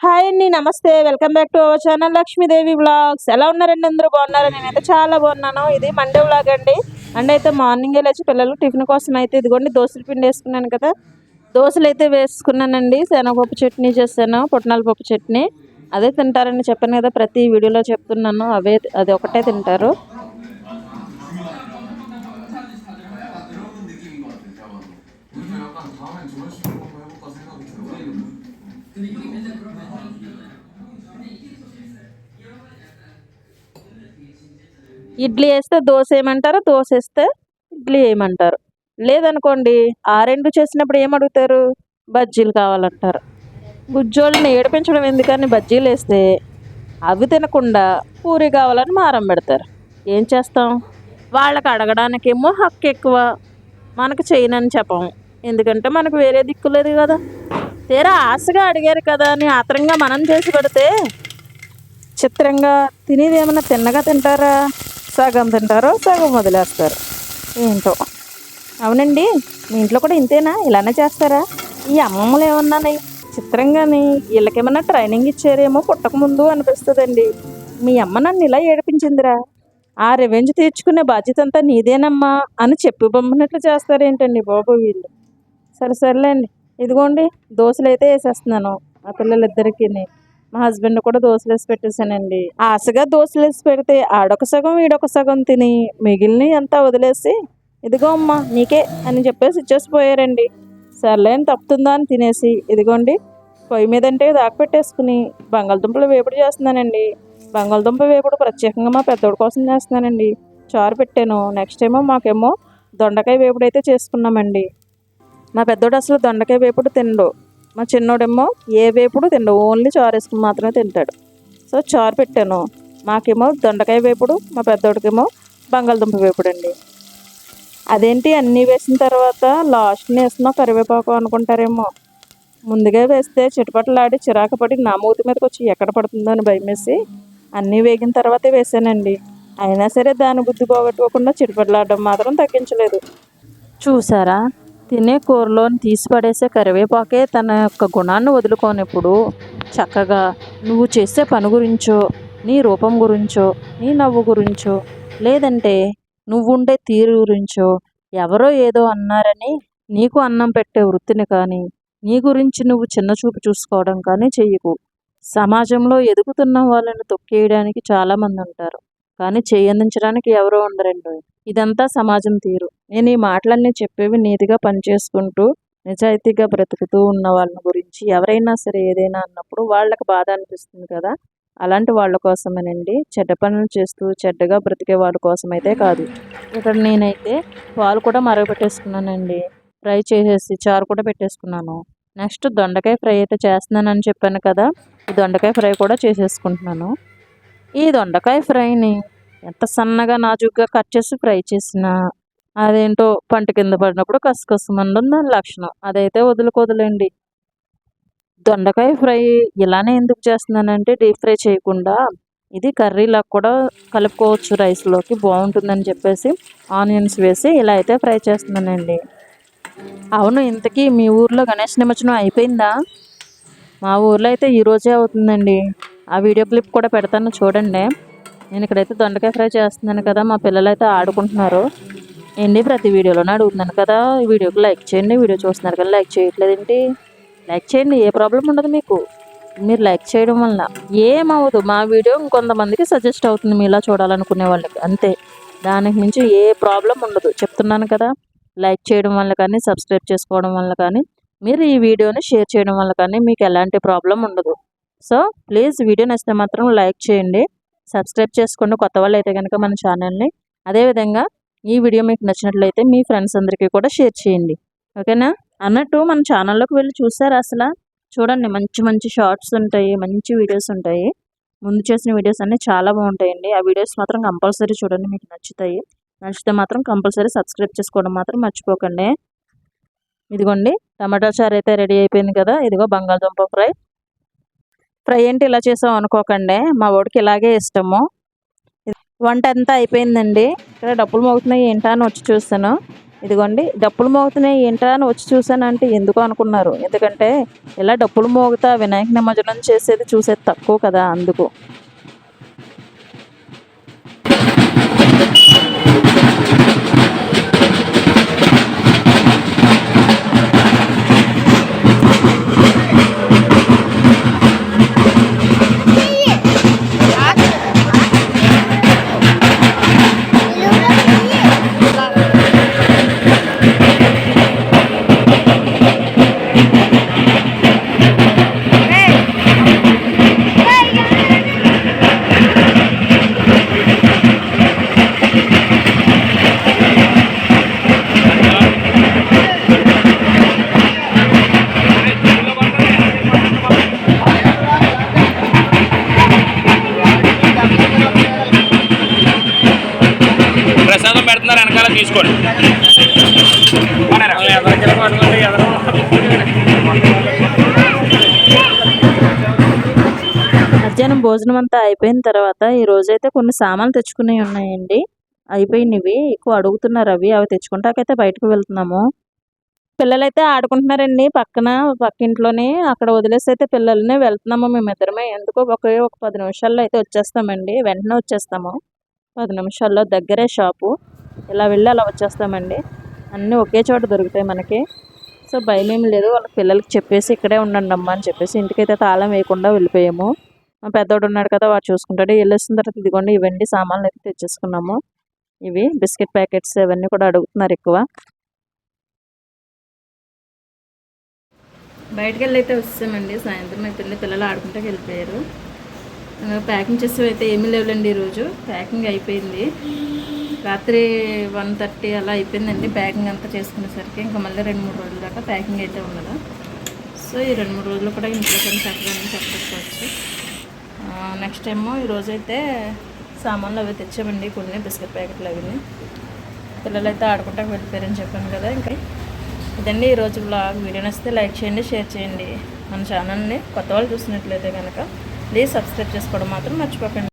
Hi అండి నమస్తే. Welcome back to our channel Lakshmidevi vlogs ఎలా ఉన్నారండి అందరూ? బాగున్నారు? నేనైతే చాలా బాగున్నాను. ఇది మండే బ్లాగ్ అండి. మండే అయితే మార్నింగే లేచి పిల్లలు టిఫిన్ కోసం అయితే ఇదిగోండి దోశల పిండి వేసుకున్నాను కదా. దోశలు అయితే వేసుకున్నానండి. శనగపప్పు చట్నీ చేశాను పుట్నాల పప్పు చట్నీ. అదే తింటారని చెప్పాను కదా ప్రతి వీడియోలో చెప్తున్నాను. అవే అది ఒకటే తింటారు. ఇడ్లీ వేస్తే దోశ ఏమంటారు? దోశ వేస్తే ఇడ్లీ వేయమంటారు లేదనుకోండి ఆ రెండు చేసినప్పుడు ఏమడుగుతారు బజ్జీలు కావాలంటారు. గుజ్జోళ్ళని ఏడిపించడం ఎందుకని బజ్జీలు వేస్తే అవి తినకుండా పూరి కావాలని మారం పెడతారు. ఏం చేస్తాం? వాళ్ళకి అడగడానికేమో హక్కు ఎక్కువ. మనకు చేయనని చెప్పము ఎందుకంటే మనకు వేరే దిక్కు లేదు కదా. తీరా ఆశగా అడిగారు కదా అని ఆత్రంగా మనం చేసి పెడితే చిత్రంగా తినేది ఏమైనా తిన్నగా తింటారా? సగం తింటారో సగం వదిలేస్తారు. ఏంటో? అవునండి మీ ఇంట్లో కూడా ఇంతేనా? ఇలానే చేస్తారా? ఈ అమ్మమ్మలు ఏమన్నాయి చిత్రంగాని వీళ్ళకేమన్నా ట్రైనింగ్ ఇచ్చారేమో పుట్టకముందు అనిపిస్తుందండి. మీ అమ్మ నన్ను ఇలా ఏడిపించిందిరా. ఆ రివెంజ్ తీర్చుకునే బాధ్యత అంతా నీదేనమ్మా అని చెప్పి పంపినట్లు చేస్తారేంటండి బాబు వీళ్ళు. సరే సర్లేండి. ఇదిగోండి దోశలు అయితే వేసేస్తున్నాను. ఆ పిల్లలిద్దరికి. మా హస్బెండ్ కూడా దోశలు వేసి పెట్టేశానండి. ఆశగా దోశలు వేసి పెడితే ఆడొక సగం వీడొక సగం తిని మిగిలిన అంతా వదిలేసి ఇదిగో అమ్మా నీకే అని చెప్పేసి ఇచ్చేసి పోయారండి సర్లే అని తప్పుతుందా అని తినేసి ఇదిగోండి పొయ్యి మీద అంటే దాకపెట్టేసుకుని బంగాళదుంపలు వేపుడు చేస్తున్నానండి. బంగాళదుంప వేపుడు ప్రత్యేకంగా మా పెద్దోడి కోసం చేస్తున్నానండి. చారు పెట్టాను. నెక్స్ట్ ఏమో మాకేమో దొండకాయ వేపుడు అయితే చేసుకున్నామండి. మా పెద్దోడు అసలు దొండకాయ వేపుడు తినడు. మా చిన్నోడేమో ఏ వేపుడు తినడు. ఓన్లీ చారు వేసుకుని మాత్రమే తింటాడు. సో చారు పెట్టాను. మాకేమో దొండకాయ వేపుడు మా పెద్దోడికేమో బంగాళదుంప వేపుడు అండి అదేంటి అన్నీ వేసిన తర్వాత లాస్ట్ని వేస్తున్నావు కరివేపాకు అనుకుంటారేమో. ముందుగా వేస్తే చిటపటలాడి చిరాకు పడి నా మూతి మీదకి వచ్చి ఎక్కడ పడుతుందో అని భయమేసి అన్నీ వేగిన తర్వాతే వేసానండి. అయినా సరే దాని బుద్ధి పోగొట్టుకోకుండా చిటపటలాడడం మాత్రం తగ్గించలేదు. చూసారా? తినే కూరలోని తీసి పడేసే కరివేపాకే తన యొక్క గుణాన్ని వదులుకోనప్పుడు చక్కగా నువ్వు చేసే పని గురించో నీ రూపం గురించో నీ నవ్వు గురించో లేదంటే నువ్వు ఉండే తీరు గురించో ఎవరో ఏదో అన్నారని నీకు అన్నం పెట్టే వృత్తిని కానీ నీ గురించి నువ్వు చిన్న చూపు చూసుకోవడం కానీ చెయ్యకు. సమాజంలో ఎదుగుతున్న వాళ్ళని తొక్కేయడానికి చాలామంది ఉంటారు. కానీ చేయందించడానికి ఎవరో ఉండరండి. ఇదంతా సమాజం తీరు. నేను ఈ మాటలన్నీ చెప్పేవి నీతిగా పనిచేసుకుంటూ నిజాయితీగా బ్రతుకుతూ ఉన్న వాళ్ళ గురించి ఎవరైనా సరే ఏదైనా అన్నప్పుడు వాళ్ళకి బాధ అనిపిస్తుంది కదా. అలాంటి వాళ్ళ కోసమేనండి. చెడ్డ పనులు చేస్తూ చెడ్డగా బ్రతికే వాళ్ళ కోసమైతే కాదు. ఇక్కడ నేనైతే పాలు కూడా మరగపెట్టేసుకున్నానండి ఫ్రై చేసేసి చారు కూడా పెట్టేసుకున్నాను. నెక్స్ట్ దొండకాయ ఫ్రై అయితే చేస్తున్నానని చెప్పాను కదా. ఈ దొండకాయ ఫ్రై కూడా చేసేసుకుంటున్నాను. ఈ దొండకాయ ఫ్రైని ఎంత సన్నగా నాజుగ్గా కట్ చేసి ఫ్రై చేసినా అదేంటో పంట కింద పడినప్పుడు కసకసమండం దాని లక్షణం. అదైతే వదులుకోదులేండి దొండకాయ ఫ్రై ఇలానే ఎందుకు చేస్తున్నానంటే డీప్ ఫ్రై చేయకుండా ఇది కర్రీలా కూడా కలుపుకోవచ్చు రైస్లోకి బాగుంటుందని చెప్పేసి ఆనియన్స్ వేసి ఇలా అయితే ఫ్రై చేస్తున్నానండి. అవును ఇంతకీ మీ ఊర్లో గణేష్ నిమజ్జనం అయిపోయిందా? మా ఊర్లో అయితే ఈరోజే అవుతుందండి. ఆ వీడియో క్లిప్ కూడా పెడతాను చూడండి. నేను ఇక్కడైతే దొండకాయ ఫ్రై చేస్తున్నాను కదా మా పిల్లలు అయితే ఆడుకుంటున్నారు. ఏంటి ప్రతి వీడియోలోనే అడుగుతున్నాను కదా ఈ వీడియోకి లైక్ చేయండి వీడియో చూస్తున్నారు కదా లైక్ చేయట్లేదేంటి? లైక్ చేయండి ఏ ప్రాబ్లం ఉండదు మీకు. మీరు లైక్ చేయడం వల్ల ఏమవ్వదు. మా వీడియో ఇంకొంతమందికి సజెస్ట్ అవుతుంది మీలా చూడాలనుకునే వాళ్ళకి అంతే. దానికి మించి ఏ ప్రాబ్లం ఉండదు. చెప్తున్నాను కదా లైక్ చేయడం వల్ల కానీ సబ్స్క్రైబ్ చేసుకోవడం వల్ల కానీ మీరు ఈ వీడియోని షేర్ చేయడం వల్ల కానీ మీకు ఎలాంటి ప్రాబ్లం ఉండదు. సో ప్లీజ్ వీడియో నచ్చితే మాత్రం లైక్ చేయండి. సబ్స్క్రైబ్ చేసుకోండి. కొత్త వాళ్ళు అయితే కనుక మన ఛానల్ని. అదేవిధంగా ఈ వీడియో మీకు నచ్చినట్లయితే మీ ఫ్రెండ్స్ అందరికీ కూడా షేర్ చేయండి. ఓకేనా? అన్నట్టు మన ఛానల్లోకి వెళ్ళి చూసారా అసలు? చూడండి మంచి మంచి షార్ట్స్ ఉంటాయి మంచి వీడియోస్ ఉంటాయి. ముందు చేసిన వీడియోస్ అన్నీ చాలా బాగుంటాయండి. ఆ వీడియోస్ మాత్రం కంపల్సరీ చూడండి. మీకు నచ్చుతాయి. నచ్చితే మాత్రం కంపల్సరీ సబ్స్క్రైబ్ చేసుకోవడం మాత్రం మర్చిపోకండి. ఇదిగోండి టమాటా చారు అయితే రెడీ అయిపోయింది కదా. ఇదిగో బంగాళదుంప ఫ్రై. ఫ్రై ఏంటి ఇలా చేసాం అనుకోకండి. మా వాడికి ఇలాగే ఇష్టము. వంట అంతా అయిపోయిందండి. ఇక్కడ డబ్బులు మోగుతున్నాయి ఏంటా అని వచ్చి చూస్తాను ఇదిగోండి డప్పులు మోగుతున్నాయి ఏంటా అని వచ్చి చూసానంటే ఎందుకు అనుకున్నారు? ఎందుకంటే ఇలా డప్పులు మోగుతా వినాయక నిమజ్జనం చేసేది చూసేది తక్కువ కదా అందుకు. తీసుకోండి మధ్యాహ్నం భోజనం అంతా అయిపోయిన తర్వాత ఈ రోజైతే కొన్ని సామాన్లు తెచ్చుకునే ఉన్నాయండి. అయిపోయినవి. ఎక్కువ అడుగుతున్నారు అవి అవి తెచ్చుకుంటాకైతే బయటకు వెళ్తున్నాము. పిల్లలైతే ఆడుకుంటున్నారండి. పక్కన పక్కింట్లోనే అక్కడ వదిలేసి అయితే పిల్లల్ని వెళ్తున్నాము మేమిద్దరమే. ఎందుకో ఒకే ఒక పది నిమిషాల్లో అయితే వచ్చేస్తామండి. వెంటనే వచ్చేస్తాము. పది నిమిషాల్లో దగ్గరే షాపు. ఇలా వెళ్ళి అలా వచ్చేస్తామండి. అన్నీ ఒకే చోట దొరుకుతాయి మనకి. సో భయం ఏం లేదు. వాళ్ళ పిల్లలకి చెప్పేసి ఇక్కడే ఉండండి అమ్మ అని చెప్పేసి ఇంటికైతే తాళం వేయకుండా వెళ్ళిపోయాము. మా పెద్దోడు ఉన్నాడు కదా వాడు చూసుకుంటాడు. వెళ్ళేసిన తర్వాత ఇదిగోండి ఇవన్నీ సామాన్లు అయితే తెచ్చేసుకున్నాము. ఇవి బిస్కెట్ ప్యాకెట్స్ ఇవన్నీ కూడా అడుగుతున్నారు ఎక్కువ. బయటకు వెళ్ళి అయితే వచ్చామండి. సాయంత్రం అయిపోయింది పిల్లలు ఆడుకుంటా వెళ్ళిపోయారు. ప్యాకింగ్ చేసేవి అయితే ఏమీ లేవులేండి ఈరోజు. ప్యాకింగ్ అయిపోయింది. రాత్రి వన్ థర్టీ అలా అయిపోయిందండి. ప్యాకింగ్ అంతా చేసుకునేసరికి ఇంకా మళ్ళీ రెండు మూడు రోజుల దాకా ప్యాకింగ్ అయితే ఉండదు. సో ఈ రెండు మూడు రోజులు కూడా ఇంట్లో కొన్ని చక్కగా చెప్పచ్చు నెక్స్ట్ ఏమో ఈరోజు అయితే సామాన్లు అవి తెచ్చామండి. కొన్ని బిస్కెట్ ప్యాకెట్లు అవి పిల్లలు అయితే ఆడుకుంటా వెళ్ళిపోయారని చెప్పాను కదా ఇంకా. ఇదండి ఈరోజు బ్లాగ్ వీడియో నచ్చితే లైక్ చేయండి షేర్ చేయండి. మన ఛానల్ని కొత్త వాళ్ళు చూసినట్లయితే కనుక ప్లీజ్ సబ్స్క్రైబ్ చేసుకోవడం మాత్రం మర్చిపోకండి.